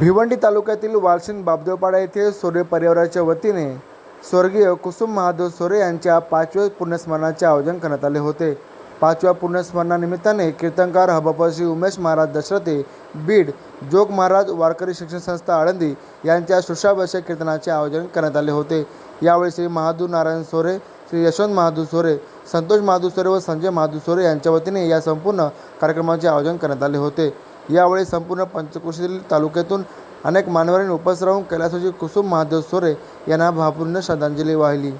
भिवंडी तालुक्यातील वालशिंद बाबदेवपाडा येथे सोरे परिवाराच्या वतीने स्वर्गीय कुसुम महादेव सोरे यांच्या पाचव्या पुण्यस्मरणाचे आयोजन करण्यात आले होते. पाचव्या पुण्यस्मरणानिमित्ताने कीर्तनकार हबापा श्री उमेश महाराज दशरथे बीड जोग महाराज वारकरी शिक्षण संस्था आळंदी यांच्या शुश्राभिषेक कीर्तनाचे आयोजन करण्यात आले होते. यावेळी श्री महादू नारायण सोरे श्री यशवंत महादू सोरे संतोष महादू सोरे व संजय महादू सोरे यांच्या वतीने या संपूर्ण कार्यक्रमाचे आयोजन करण्यात आले होते. यावेळी संपूर्ण पंचक्रोशीतील तालुक्यातून अनेक मान्यवरांनी उपस्थित राहून कैलासाची कुसुम महादेव सोरे यांना भावपूर्ण श्रद्धांजली वाहिली.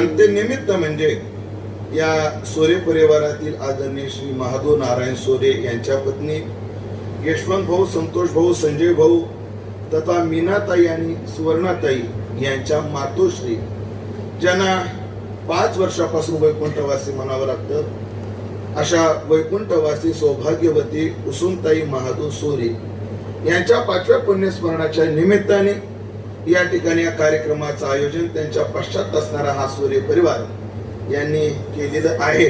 आणि ते निमित्त म्हणजे या सोरे परिवारातील आदरणीय श्री महादेव नारायण सोरे यांच्या पत्नी यशवंत भाऊ संतोष भाऊ संजय भाऊ तथा मीनाताई आणि सुवर्णाताई यांच्या मातोश्री ज्यांना पाच वर्षापासून वैकुंठवासी म्हणावं लागतं अशा वैकुंठवासी सौभाग्यवती कुसुमताई महादेव सोरे यांच्या पाचव्या पुण्यस्मरणाच्या निमित्ताने या ठिकाणी या कार्यक्रमाचं आयोजन त्यांच्या पश्चात असणारा हा सूर्य परिवार यांनी केलेलं आहे.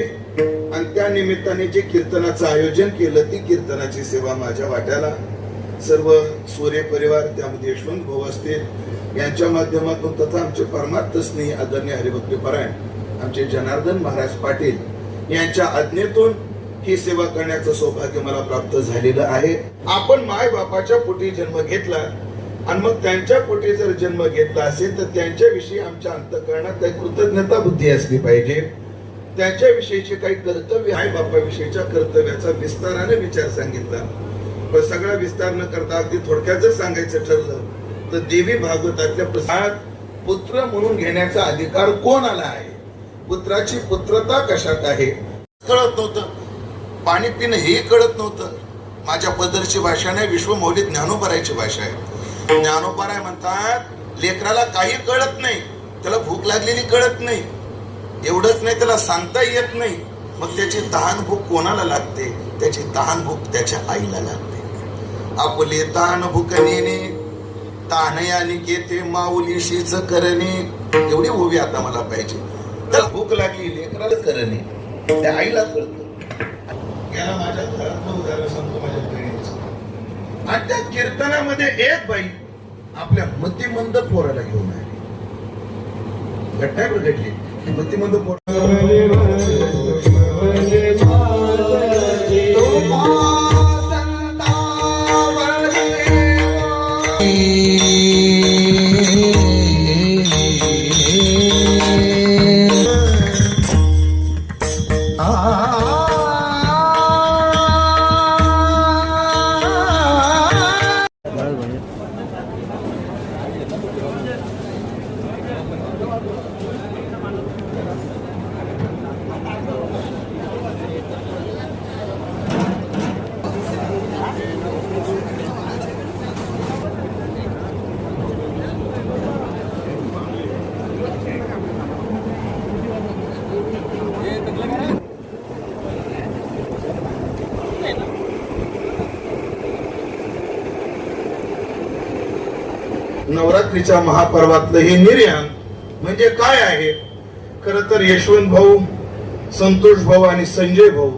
आणि त्या निमित्ताने जे कीर्तनाचं आयोजन केलं ती कीर्तनाची सेवा माझ्या वाट्याला सर्व सूर्य परिवार त्यामध्ये यशवंत भाऊ असतील यांच्या माध्यमातून तथा आमचे परमार्थ स्नेही आदरणीय हरिभक्ती परायण आमचे जनार्दन महाराज पाटील यांच्या आज्ञेतून ही सेवा करण्याचं सौभाग्य मला प्राप्त झालेलं आहे. आपण माय बापाच्या पोटी जन्म घेतला आणि मग त्यांच्या पोटी जर जन्म घेतला असेल तर त्यांच्याविषयी आमच्या अंतकरणात काही कृतज्ञता बुद्धी असली पाहिजे. त्यांच्याविषयीचे काही कर्तव्य आई बापाविषयीच्या कर्तव्याचा विस्ताराने विचार सांगितला. पण सगळा विस्तार न करता अगदी थोडक्यात जर सांगायचं ठरलं तर देवी भागवतातल्या प्रसाद पुत्र म्हणून घेण्याचा अधिकार कोण आला आहे? पुत्राची पुत्रता कशात आहे? कळत नव्हतं. पाणी पिणं हे कळत नव्हतं. माझ्या पदरची भाषा नाही विश्वमौली ज्ञानोबरायची भाषा आहे. ज्ञानोबराय म्हणतात लेकराला काही कळत नाही त्याला भूक लागलेली कळत नाही. एवढंच नाही त्याला सांगता येत नाही. मग त्याची तहान भूक कोणाला लागते? त्याची तहान भूक त्याच्या आईला लागते. आपले तहान भूक नेणे तानया केते माऊलीशीच करणे. एवढी उभी आता मला पाहिजे. तर भूक लागली लेकराला करणे. त्या आईला कळतं याला माझ्या घरातलं उदाहरण सांगतो माझ्या बहिणीचं. आणि त्या कीर्तनामध्ये एक बाई आपल्या मतिमंद पोराला घेऊन आहे घटना घडली. की मतिमंद पोर नवरात्रीच्या महापर्वातलं हे निर्याण म्हणजे काय आहे? खर तर यशवंत भाऊ संतोष भाऊ आणि संजय भाऊ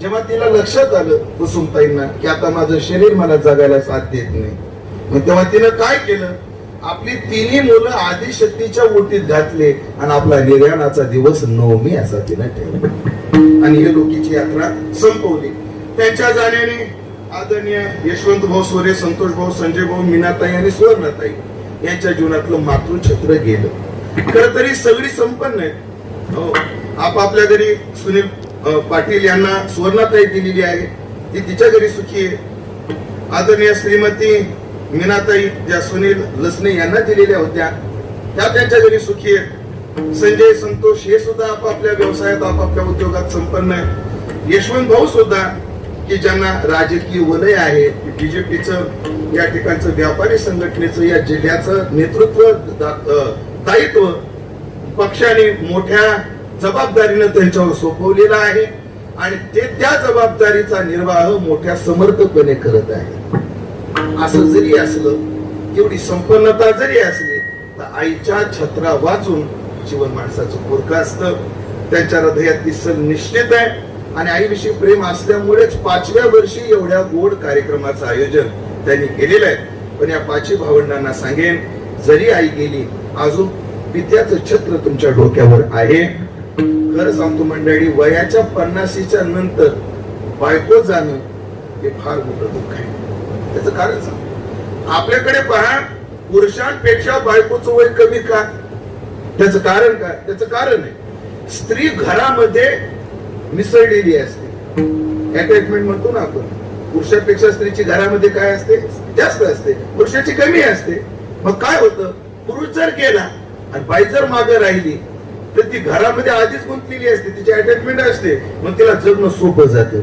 जेव्हा तिला लक्षात आलं कुसुमताईंना की आता माझं शरीर मला जगायला साथ देत नाही मग तेव्हा तिनं काय केलं? आपली तिन्ही मुलं आदिशक्तीच्या ओटीत घातले आणि आपला निर्याणाचा दिवस नवमी असा तिनं ठेवला. आणि ही लोकीची यात्रा संपवली. त्यांच्या जाण्याने आदरणीय यशवंत भाऊ सोरे संतोष भाऊ संजय भाऊ मीनाताई आणि सुवर्णाताई यांच्या जीवनातलं मातृछत्र गेलं. खर तरी सगळी संपन्न आहेत. हो. आपापल्या घरी सुनील पाटील यांना सुवर्णाताई दिलेली आहे. ती तिच्या घरी सुखी आहे. आदरणीय श्रीमती मीनाताई ज्या सुनील लसणे यांना दिलेल्या होत्या त्या त्यांच्या घरी सुखी आहेत. संजय संतोष हे सुद्धा आपापल्या व्यवसायात आपापल्या उद्योगात संपन्न आहे यशवंत भाऊ सुद्धा की ज्यांना राजकीय वलय आहे बीजेपीचं या ठिकाणचं व्यापारी संघटनेचं या जिल्ह्याचं नेतृत्व दायित्व पक्षाने मोठ्या जबाबदारीनं त्यांच्यावर सोपवलेलं आहे आणि ते त्या जबाबदारीचा निर्वाह मोठ्या समर्थपणे करत आहे. असं जरी असलं एवढी संपन्नता जरी असली तर आईच्या छत्रा वाचून जीवन माणसाचं पोरकं असतं. त्यांच्या हृदयात ती निश्चित आहे. आणि आईविषयी प्रेम असल्यामुळेच पाचव्या वर्षी एवढ्या गोड कार्यक्रमाचं आयोजन त्यांनी केलेलं आहे. पण या पाचवी भावंडांना सांगेन जरी आई गेली अजून पित्याचं छत्र तुमच्या डोक्यावर आहे. खरं सांगतो मंडळी वयाच्या पन्नासीच्या नंतर बायको जाणं हे फार मोठं दुःख आहे. त्याचं कारण सांग आपल्याकडे पहा पुरुषांपेक्षा बायकोचं वय कमी का? त्याचं कारण काय? त्याचं कारण आहे स्त्री घरामध्ये मिसळलेली असते. अटॅचमेंट म्हणतो ना आपण. पुरुषापेक्षा स्त्रीची घरामध्ये काय असते? जास्त असते. पुरुषाची कमी असते. मग काय होतं? पुरुष जर गेला आणि बाई जर मागे राहिली तर ती घरामध्ये आधीच गुंतलेली असते. तिची अटॅचमेंट असते. मग तिला जगणं सोपं जातं.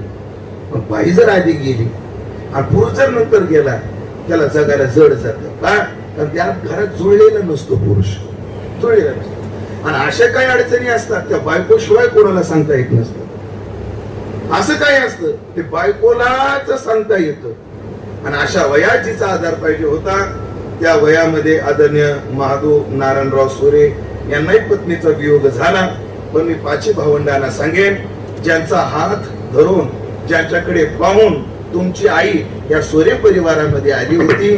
पण बाई जर आधी गेली आणि पुरुष जर नंतर गेला त्याला जगायला जड जात. का? कारण त्या घरात जुळलेला नसतो पुरुष. जुळलेला नसतो. आणि अशा काही अडचणी असतात त्या बायकोशिवाय कोणाला सांगता येत नसतं. असं काय असतं? ते बायकोलाच सांगता येतं. आणि अशा वयात जिचा आधार पाहिजे होता. त्या वयामध्ये आदरणीय महादू नारायणराव सोरे यांनाही पत्नीचा वियोग झाला. पण मी पाची भावंडांना सांगेन ज्यांचा हात धरून ज्यांच्याकडे पाहून तुमची आई या सोरे परिवारामध्ये आली होती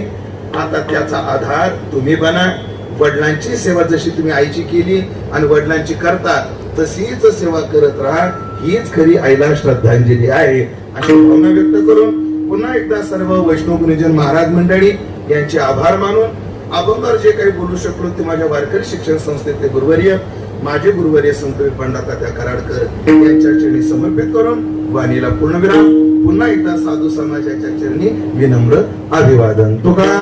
आता त्याचा आधार तुम्ही बना. वडिलांची सेवा जशी तुम्ही आईची केली आणि वडिलांची करता तशीच सेवा करत राहा. हीच खरी आईला श्रद्धांजली आहे. अशी भावना व्यक्त करून पुन्हा एकदा सर्व वैष्णव गुरुजन महाराज मंडळी यांचे आभार मानून अगोदर जे काही बोलू शकलो ते माझ्या वारकरी शिक्षण संस्थेचे गुरुवर्य माझे गुरुवर्य संत पंडिता कराडकर यांच्या चरणी समर्पित करून वाणीला पूर्णविराम पुन्हा एकदा साधू समाजाच्या चरणी विनम्र अभिवादन. तुकाराम